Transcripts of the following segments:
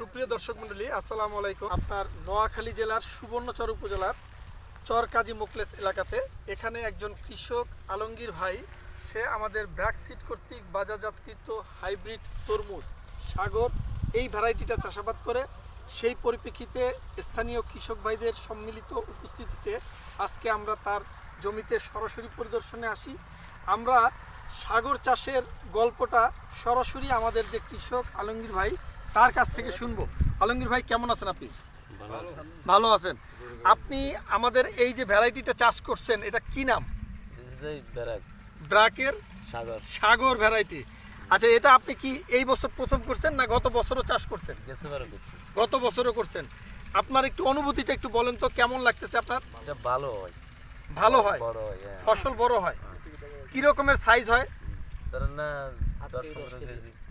সুপ্রিয় দর্শক মন্ডলী আসসালামু আলাইকুম। আপনার নোয়াখালী জেলার সুবর্ণচর উপজেলার চর কাজী মোকলেস এলাকাতে এখানে একজন কৃষক আলমগীর ভাই, সে আমাদের ব্র্যাক সিড কর্তৃক বাজারজাতকৃত হাইব্রিড তরমুজ, সাগর, এই ভ্যারাইটিটা চাষাবাদ করে সেই পরিপ্রেক্ষিতে স্থানীয় কৃষক ভাইদের সম্মিলিত উপস্থিতিতে আজকে আমরা তার জমিতে সরাসরি পরিদর্শনে আসি। আমরা সাগর চাষের গল্পটা সরাসরি আমাদের যে কৃষক আলমগীর ভাই তার কাছ থেকে শুনব? আলমগীর ভাই কেমন আছেন আপনি? ভালো আছেন। আপনি আমাদের এই যে ভ্যারাইটিটা চাষ করছেন এটা কি নাম? ব্রাকের সাগর। সাগর ভ্যারাইটি। আচ্ছা এটা আপনি কি এই বছর প্রথম করছেন না গত বছরও চাষ করছেন? গত বছরও করছেন। আপনার একটু অনুভূতিটা একটু বলেন তো কেমন লাগতেছে আপনার? ভালো হয়। ভালো হয়? হয় হ্যাঁ। ফসল বড় হয়? কি রকমের সাইজ হয়? ধরেন না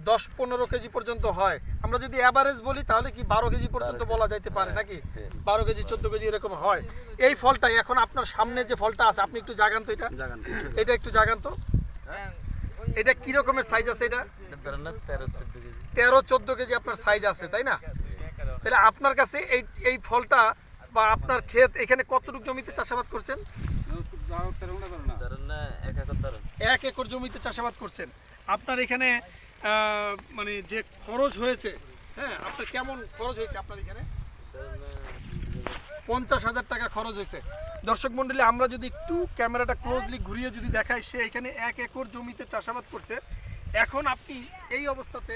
দশ পনেরো কেজি। পর্যন্ত হয়। আমরা যদি অ্যাভারেজ বলি তাহলে কি বারো কেজি পর্যন্ত বলা যাইতে পারে নাকি? বারো কেজি চোদ্দ কেজি এরকম হয়। এই ফলটাই এখন আপনার সামনে যে ফলটা আছে আপনি একটু জাগান তো এটা। এটা একটু জাগান তো। এটা কি রকমের সাইজ আছে এটা? তেরো চোদ্দ কেজি। আপনার সাইজ আছে তাই না? তাহলে আপনার কাছে এই এই ফলটা বা আপনার ক্ষেত এখানে কতটুকু জমিতে চাষাবাদ করছেন ধরেন না এক একর ধরেন এক একর জমিতে চাষাবাদ করছেন। আপনার এখানে মানে যে খরচ হয়েছে হ্যাঁ আপনার কেমন খরচ হয়েছে আপনার এখানে? পঞ্চাশ হাজার টাকা খরচ হয়েছে। দর্শক মন্ডলী, আমরা যদি একটু ক্যামেরাটা ক্লোজলি ঘুরিয়ে যদি দেখাই, সে এখানে এক একর জমিতে চাষাবাদ করছে। এখন আপনি এই অবস্থাতে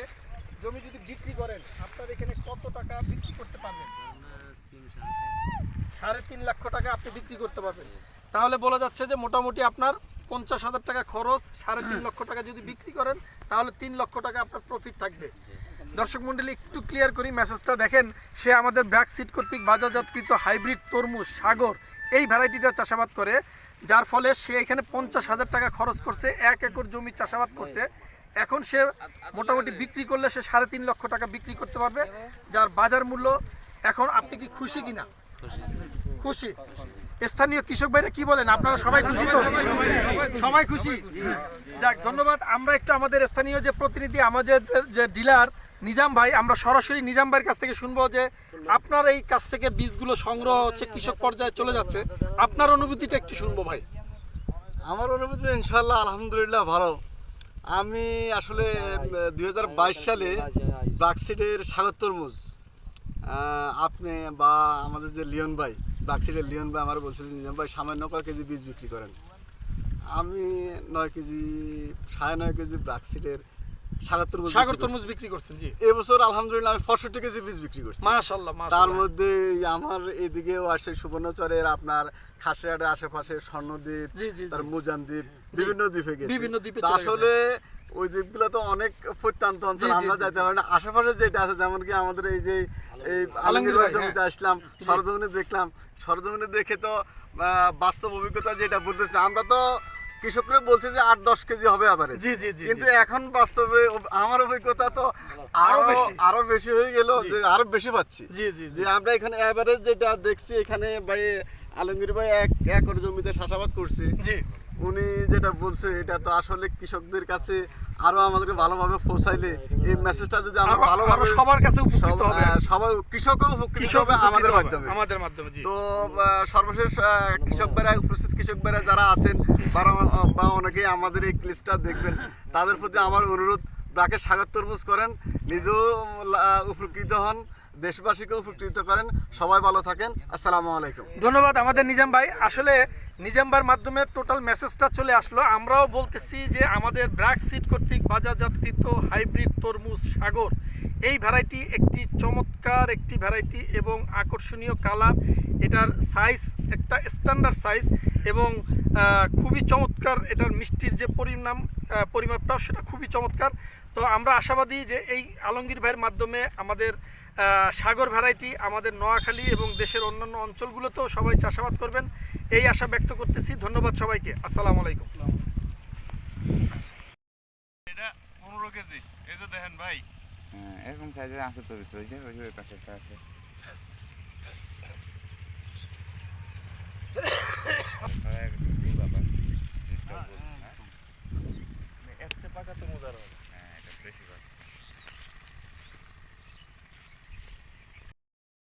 জমি যদি বিক্রি করেন, আপনার এখানে কত টাকা বিক্রি করতে পারবেন? সাড়ে তিন লক্ষ টাকা আপনি বিক্রি করতে পারবেন। তাহলে বলা যাচ্ছে যে মোটামুটি আপনার পঞ্চাশ হাজার টাকা খরচ সাড়ে তিন লক্ষ টাকা যদি বিক্রি করেন তাহলে তিন লক্ষ টাকা আপনার প্রফিট থাকবে। দর্শক মন্ডলী একটু ক্লিয়ার করি মেসেজটা দেখেন সে আমাদের ব্যাক সিট কর্তৃক বাজারজাতকৃত হাইব্রিড তরমুজ সাগর এই ভ্যারাইটিটা চাষাবাদ করে যার ফলে সে এখানে পঞ্চাশ হাজার টাকা খরচ করছে এক একর জমি চাষাবাদ করতে। এখন সে মোটামুটি বিক্রি করলে সে সাড়ে তিন লক্ষ টাকা বিক্রি করতে পারবে যার বাজার মূল্য এখন আপনি কি খুশি কিনা? খুশি। স্থানীয় কৃষক ভাইরা কি বলেন? আপনারা সবাই খুশি তো? সবাই খুশি। যাক ধন্যবাদ। আমরা একটু আমাদের স্থানীয় যে প্রতিনিধি আমাদের যে ডিলার নিজাম ভাই আমরা সরাসরি নিজাম ভাইয়ের কাছ থেকে শুনব যে আপনার এই কাছ থেকে বীজগুলো সংগ্রহ হচ্ছে কৃষক পর্যায়ে চলে যাচ্ছে। আপনার অনুভূতিটা একটু শুনব ভাই। আমার অনুভূতি ইনশাল্লাহ আলহামদুলিল্লাহ ভালো। আমি আসলে দুই হাজার বাইশ সালে ব্রাকসিডের স্বাগত তরমুজ আপনি বা আমাদের যে লিওন ভাই ব্রাকসিডের লিওন ভাই আমার বলছিল নিজাম ভাই সামান্য কয় কেজি বীজ বিক্রি করেন? আমি নয় কেজি সাড়ে নয় কেজি তরমুজ সাগর তরমুজ বিক্রি করছেন জি। এবছর আলহামদুলিল্লাহ আমি পঁয়ষট্টি কেজি বীজ বিক্রি করছি। মাশাল্লাহ তার মধ্যে আমার এদিকেও আসে সুবর্ণচরের আপনার খাসিয়াটের আশেপাশে স্বর্ণদ্বীপ। তার মুজান দ্বীপ বিভিন্ন দ্বীপে গেছে। বিভিন্ন দ্বীপে আসলে ওই দ্বীপগুলো তো অনেক প্রত্যন্ত অঞ্চল আমরা যাইতে পারি না। আশেপাশে যেটা আছে যেমন কি আমাদের এই যে এই আলমগীর ভাই, জমিতে হ্যাঁ। আসলাম সরজমিনে দেখলাম সরজমিনে দেখে তো বাস্তব অভিজ্ঞতা যেটা বলতেছে আমরা তো কৃষকরা বলছে যে আট দশ কেজি হবে আবারে জি জি জি কিন্তু এখন বাস্তবে আমার অভিজ্ঞতা তো আরও আরও বেশি। হয়ে গেল যে আরও বেশি পাচ্ছি। জি জি জি। যে আমরা এখানে এভারেজ যেটা দেখছি এখানে ভাই আলমগীর ভাই এক একর জমিতে চাষাবাদ করছে। জি। উনি যেটা বলছে এটা তো আসলে কৃষকদের কাছে আরও আমাদেরকে ভালোভাবে পৌঁছাইলে এই মেসেজটা যদি আমরা ভালোভাবে সবার কাছে উপকৃত হবে। সবাই কৃষকও উপকৃত কৃষক হবে আমাদের মাধ্যমে। আমাদের মাধ্যমে তো সর্বশেষ কৃষক ভাইরা উপস্থিত কৃষক ভাইরা যারা আছেন বা অনেকেই আমাদের এই ক্লিপটা দেখবেন তাদের প্রতি আমার অনুরোধ ব্রাকের স্বাগত তরমুজ করেন নিজেও উপকৃত হন দেশবাসীকে উপকৃত করেন সবাই ভালো থাকেন আসসালামু আলাইকুম। ধন্যবাদ আমাদের নিজাম ভাই। আসলে নিজাম ভাইয়ের মাধ্যমে টোটাল মেসেজটা চলে আসলো। আমরাও বলতেছি যে আমাদের ব্র্যাক সিট কর্তৃক বাজারজাতকৃত হাইব্রিড তরমুজ সাগর। এই ভ্যারাইটি একটি চমৎকার একটি ভ্যারাইটি এবং আকর্ষণীয় কালার এটার সাইজ একটা স্ট্যান্ডার্ড সাইজ এবং খুবই চমৎকার এটার মিষ্টির যে পরিমাণ আহ, পরিমাপটাও সেটা খুবই চমৎকার। তো আমরা আশাবাদী যে এই আলমগীর ভাইয়ের মাধ্যমে আমাদের সাগর ভ্যারাইটি আমাদের নোয়াখালী এবং দেশের অন্যান্য অঞ্চলগুলোতেও সবাই চাষাবাদ করবেন। এই আশা ব্যক্ত করতেছি। ধন্যবাদ সবাইকে। আসসালাম আলাইকুম। এটা পনেরো কেজি। এই যে ভাই। হ্যাঁ ওই ওই পাশে একটা আছে।